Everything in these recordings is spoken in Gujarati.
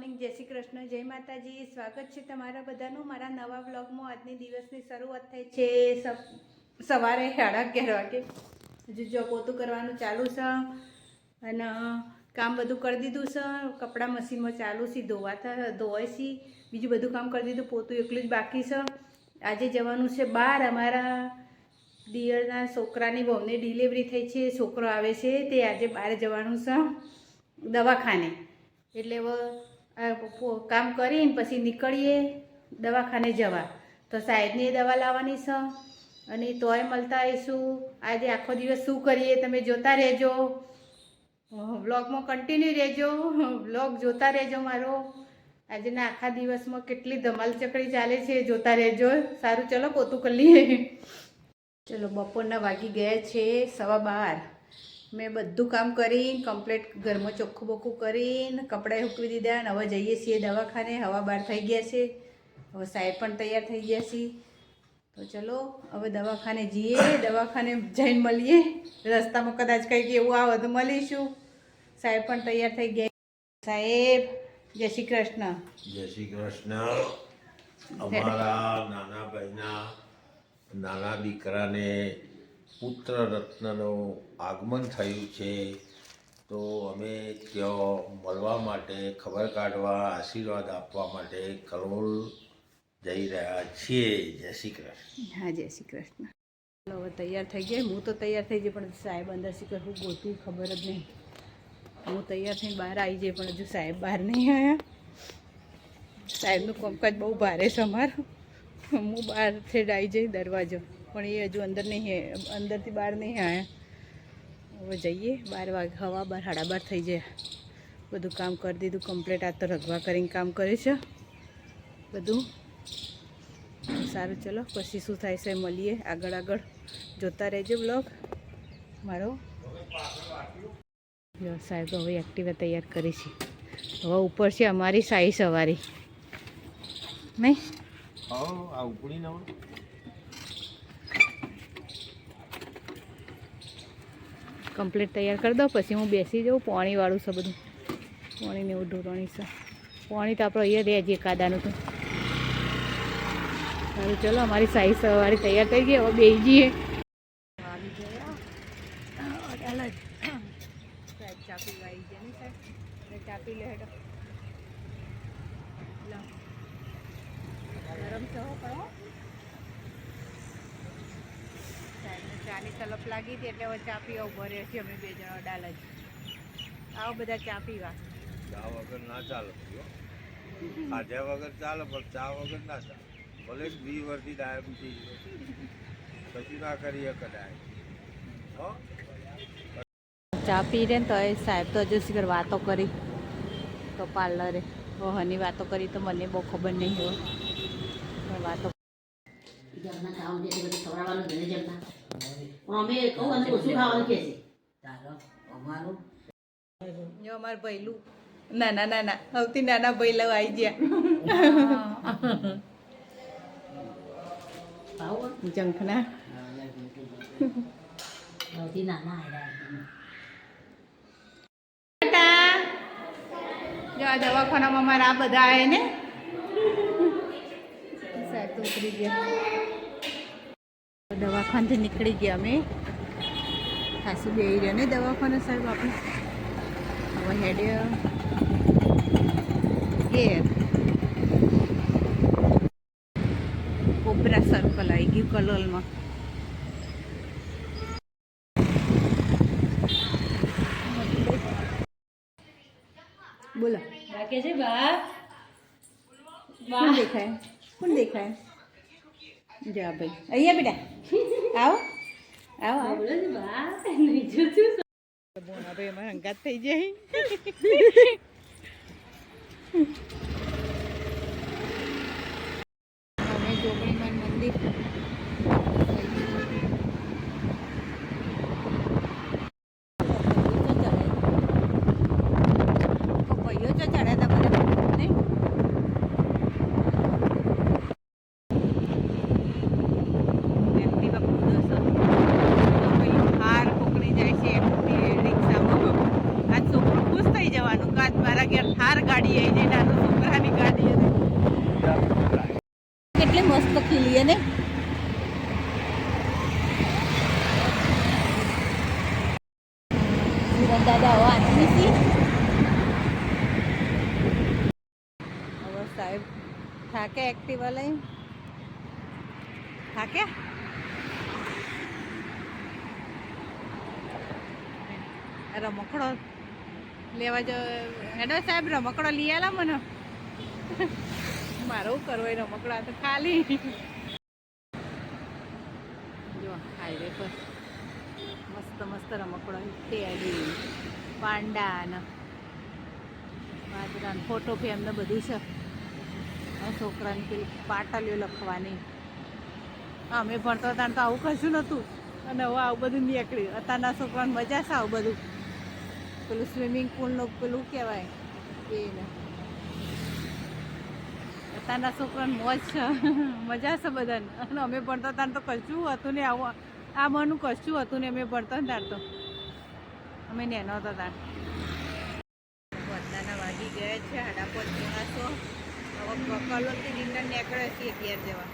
મોર્નિંગ જય શ્રી કૃષ્ણ, જય માતાજી. સ્વાગત છે તમારા બધાનું મારા નવા બ્લોગમાં આજની દિવસની શરૂઆત થઈ છે સવારે સાડા અગિયાર વાગે. હજુ જો પોતું કરવાનું ચાલુ છે અને કામ બધું કરી દીધું છે. કપડાં મશીનમાં ચાલુ છે ધોવાતા ધોવાય છે. બીજું બધું કામ કરી દીધું, પોતું એકલું જ બાકી છે. આજે જવાનું છે બહાર અમારા દિયરના છોકરાની બહુની ડિલિવરી થઈ છે. છોકરો આવે છે, તે આજે બહાર જવાનું છે દવાખાને. એટલે હવે કામ કરીને પછી નીકળીએ દવાખાને જવા. તો સાહેબની દવા લાવવાની છે અને તોય મળતા આવીશું. આજે આખો દિવસ શું કરીએ તમે જોતા રહેજો. વ્લોગમાં કન્ટિન્યુ રહેજો. વ્લોગ જોતા રહેજો મારો. આજના આખા દિવસમાં કેટલી ધમાલ ચકડી ચાલે છે જોતા રહેજો. સારું, ચલો પોતું કરી લઈએ. ચલો, બપોરના વાગી ગયા છે સવા બાર. મેં બધું કામ કરીને કમ્પ્લીટ ઘરમાં ચોખ્ખું બોખ્ખું કરીને કપડાં ઉકવી દીધા અને હવે જઈએ છીએ દવાખાને. હવા બહાર થઈ ગયા છે. હવે સાહેબ પણ તૈયાર થઈ ગયા છે. તો ચલો, હવે દવાખાને જઈએ. દવાખાને જઈને મળીએ. રસ્તામાં કદાચ કંઈક એવું આવે તો મળીશું. સાહેબ પણ તૈયાર થઈ ગયા સાહેબ, જય શ્રી કૃષ્ણ. જય શ્રી કૃષ્ણ. અમારા નાના ભાઈના નાના દીકરાને પુત્ર રત્નનું આગમન થયું છે, તો અમે ત્યાં મળવા માટે, ખબર કાઢવા, આશીર્વાદ આપવા માટે કરોલ જઈ રહ્યા છીએ. જય શ્રી કૃષ્ણ. હા, જય શ્રી કૃષ્ણ. હવે તૈયાર થઈ ગયા. હું તો તૈયાર થઈ ગઈ, પણ સાહેબ અંદર શી કૃષ્ણ ગોતું, ખબર જ નહીં. હું તૈયાર થઈને બહાર આવી જઈ, પણ હજુ સાહેબ બહાર નહીં આવ્યા સાહેબનું કામકાજ બહુ ભારે છે અમારું. હું બહાર જ આવી જઈ દરવાજો. પણ એ હજુ અંદર નહીં અંદરથી બહાર નહીં આવ્યા હવે જઈએ, બાર વાગે, હવા બાર સાડા બાર થઈ જાય બધું કામ કરી દીધું કમ્પ્લીટ આ તો રગવા કરીને કામ કર્યું છે. બધું. સારું, ચલો, પછી શું થાય છે મળીએ આગળ આગળ. જોતા રહેજો બ્લોગ મારો. સાહેબ હવે એક્ટિવા તૈયાર કરી છે. હવે ઉપર છે અમારી સાઈ સવારી. નહીં આ ઉપડી નવા કમ્પ્લીટ તૈયાર કરી દો પછી હું બેસી જાઉં, પાણીવાળું છે બધું. પાણીને એવું ઢોરણી છે. પાણી તો આપણે અહીંયા રહે છીએ કાદાનું તો. સારું, ચલો, અમારી સાઈ સવારી તૈયાર થઈ ગઈ. હવે બે જઈએ. ચાપી લે ગરમ ચો કરો. ચાની તલપ લાગી હતી એટલે હવે ચા પીવા ઊભો છે. અમે બે જણા અડાલજ આવો બધા ચા પીવા. ચા વગર ના ચાલે ખાધ્યા વગર ચાલે પણ ચા વગર ના ચાલે. ભલે બી વર્ષથી ડાયાબિટીસ પછી ના કરીએ કદાચ. હો? ચા પી રે તો એ સાહેબ તો હજુ શીખર વાતો કરી. તો પાર્લરે. હની વાતો કરી તો મને બહુ ખબર નહીં હોય. વાતો અમે કહું અને ઓછું ખાવાનું કે છે? ચાલો અમારું? જો અમાર ભૈલું. નાના નાના સૌથી નાના ભૈલા આવી ગયા. જંખના. સૌથી નાના આવ્યા દવાખાનામાં મારા આ બધા આવે ને. સાહેબ તો ઉતરી ગયા. દવાખાનાથી નીકળી ગયા અમે. ખાસી બે રહ્યા ને દવાખાને સાહેબ આપણે. હવે હેડે. ઘેર કોબરા સર્કલ આવી ગયું કલોલમાં. બોલો. કે છે બા? દેખાય? કોણ દેખાય? જા ભાઈ. અહીંયા બેટા. આવો. આવો આવો. બોલો બા નહીં જોતું બોના ભાઈ અમારા હંગાત થઈ જાય અમે જોગણીમાન મંદિર પપૈયો ચો ચડ્યા હતા બધા નહીં એક્ટિવા કૂદો છો પેલું હાર કોકણી જાય છે એક્ટિવા રિક્ષામાં આજ છોકરું ખુશ થઈ જવાનું કાચ કાર ગાડી આવી જાય નાનું છોકરાની ગાડી હતી કેટલી મસ્ત ને સાહેબ, થાકે એક્ટિવા લઈ થાકે? રમકડો લેવા જો, હેડો સાહેબ, રમકડો લઈ આલા મને. મારું કરવું રમકડા તો ખાલી જો હાઈવે પર મસ્ત મસ્ત રમકડા. ટેડી પાંડા ને વાદરા ફોટો ફ્રેમ ને બધું છે. છોકરાને પેલી પાટલીઓ લખવાની. અમે ભણતા હતા તો આવું કશું નહોતું. અને હવે આવું બધું નીકળ્યું. અત્યારના છોકરાને મજા છે આવું બધું. પેલું સ્વિમિંગ પુલનું પેલું કહેવાય. એને. અત્યારના છોકરાને મોજ છે. મજા છે બધાને. અને અમે ભણતા હતા તો કશું હતું ને આવું આ મનું કશું હતું ને, અમે ભણતા તાર તો. અમે નેનો હતા તાર. બધાના વાગી ગયા છે, હાડા પર ચોરાસો હવે કલોલથી રિટર્ન નીકળ્યા છીએ ઘેર જવા.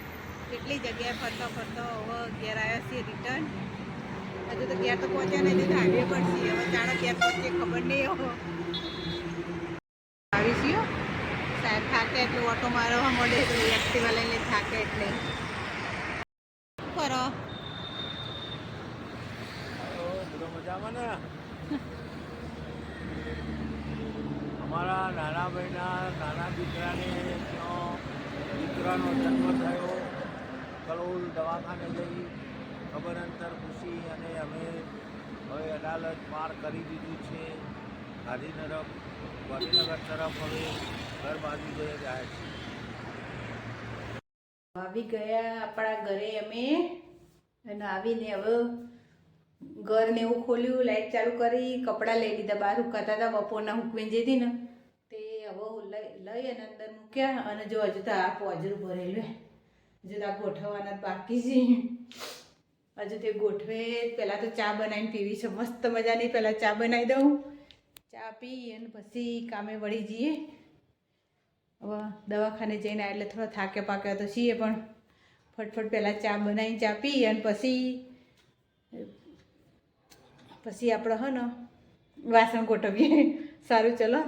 કેટલી જગ્યાએ ફરતો ફરતો હવે ઘેર આવ્યા છીએ રિટર્ન હજુ તો ઘેર તો પહોંચ્યા નહીં તો હાઈવે પર હવે ચાલો ઘેર પહોંચીએ, ખબર નહીં આવી છીએ સાહેબ થાકે એટલે ઓટો મારવા મળે એટલે એક્ટિવા લઈને થાકે એટલે શું કરો મજામાં ને અમારા નાના ભાઈના નાના દીકરાને દીકરાનો જન્મ થયો. કલોલ દવાખાને જઈ ખબર અંતર પૂછી અને અમે હવે અદાલત પાર કરી દીધું છે. ગાંધીનગર ગાંધીનગર તરફ હવે ઘર બાજુ જઈ રહ્યા છીએ. આવી ગયા આપણા ઘરે અમે અને આવીને હવે ઘરને એવું ખોલ્યું, લાઈટ ચાલુ કરી, કપડાં લઈ લીધા, બહાર હુકાતા હતા, બપોરના હુકવીને જતી ને. લઈ અને અંદર મૂક્યા અને જો હજુ તો આ પોજરું ભરેલું હજુ તો ગોઠવવાના બાકી છે. હજુ તે ગોઠવે. પહેલાં તો ચા બનાવીને પીવી છે. મસ્ત મજાની પહેલાં ચા બનાવી દઉં. ચા પી અને પછી કામે વળી જઈએ. હવે દવાખાને જઈને એટલે થોડો થાકે પાકે તો છીએ પણ ફટફટ પહેલાં ચા બનાવીને ચા પી અને પછી પછી આપણે હો ને વાસણ ગોઠવીએ. સારું, ચલો.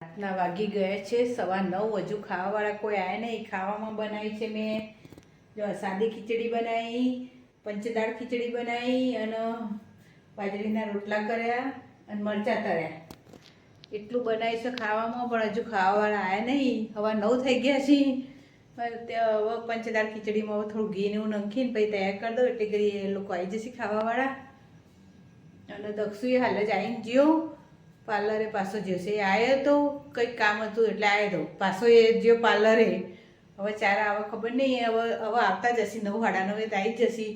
રાતના વાગી ગયા છે. સવા નવ હજુ ખાવાવાળા કોઈ આવ્યા નહીં. ખાવામાં બનાવી છે મેં. જો સાદી ખીચડી બનાવી, પંચદાળ ખીચડી બનાવી અને બાજરીના રોટલા કર્યા અને મરચાં તળ્યા. એટલું બનાવી છે ખાવામાં, પણ હજુ ખાવાવાળા આવ્યા નહીં. હવા નવ થઈ ગયા છે. હવે પંચદાળ ખીચડીમાં થોડું ઘી ને એવું નાખીને પછી તૈયાર કરી દો એટલે કરી એ લોકો આવી જશે ખાવાવાળા. અને દક્ષુએ હાલ જ આવીને જ્યો. પાર્લરે પાછો એ આવ્યો તો કંઈક કામ હતું એટલે આવ્યો તો. પાછો એ જ્યો પાર્લરે. હવે ચાર આવે ખબર નહીં હવે હવે આવતા જશે નવ હાડા નવે તો જ જશે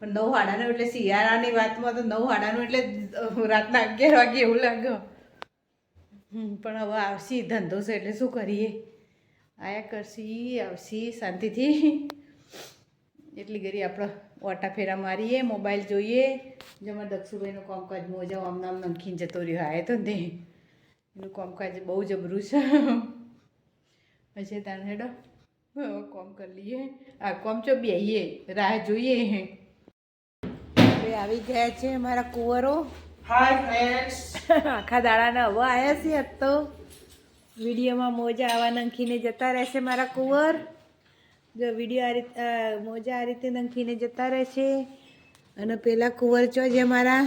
પણ નવ નવ એટલે શિયાળાની વાતમાં તો નવ હાડાનું એટલે રાતના અગિયાર વાગે એવું લાગે હમ, પણ હવે આવશે ધંધો છે એટલે શું કરીએ? આયા કરશી આવશી શાંતિથી. એટલી ઘડી આપણે ઓટા ફેરા મારીએ મોબાઈલ જોઈએ. જેમાં દક્ષુભાઈનું કામકાજ મોજા આમ નામ નંખીને જતો રહ્યો. આયો તો ને એનું કામકાજ બહુ જબરું છે. પછી તાણ હેડો. કોમ કરી લઈએ. આ કોમ ચો બેહીએ રાહ જોઈએ. હવે આવી ગયા છે મારા કુંવરો. હાય ફ્રેન્ડ્સ આખા દાડાના હવે આવ્યા છે તો. વિડીયોમાં મોજા આવા નંખીને જતા રહેશે મારા કુંવર. જો વીડિયો આ રીતે મોજા આ રીતે નંખીને જતા રહે છે. અને પેલા કુંવરચો છે મારા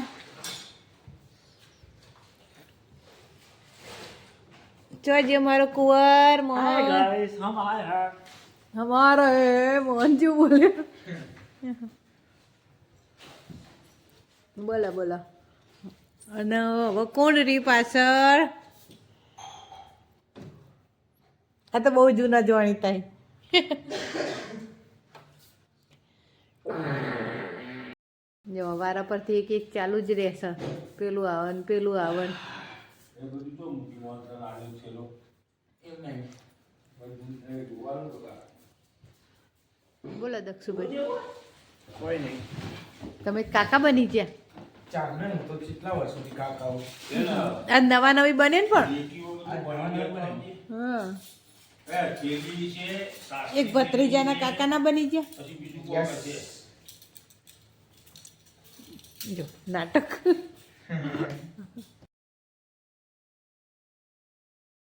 ચો જે મારો કુંવર? મોહન. અમારો હે મોહનજી બોલે. બોલો બોલો. અને હવે કોણ રી પાછળ? આ તો બહુ જૂના જોણીતા જો વારા પરથી એક એક ચાલુ જ રહેશે. પેલું આવે ને પેલું આવે બોલો દક્ષુભાઈ. કોઈ નહીં. તમે કાકા બની ગયા? ચાર ને હું તો કેટલા વર્ષોથી કાકાઓ આ નવા નવી બને ને પણ? એક ભત્રીજાના કાકાના બની ગયા? જો નાટક.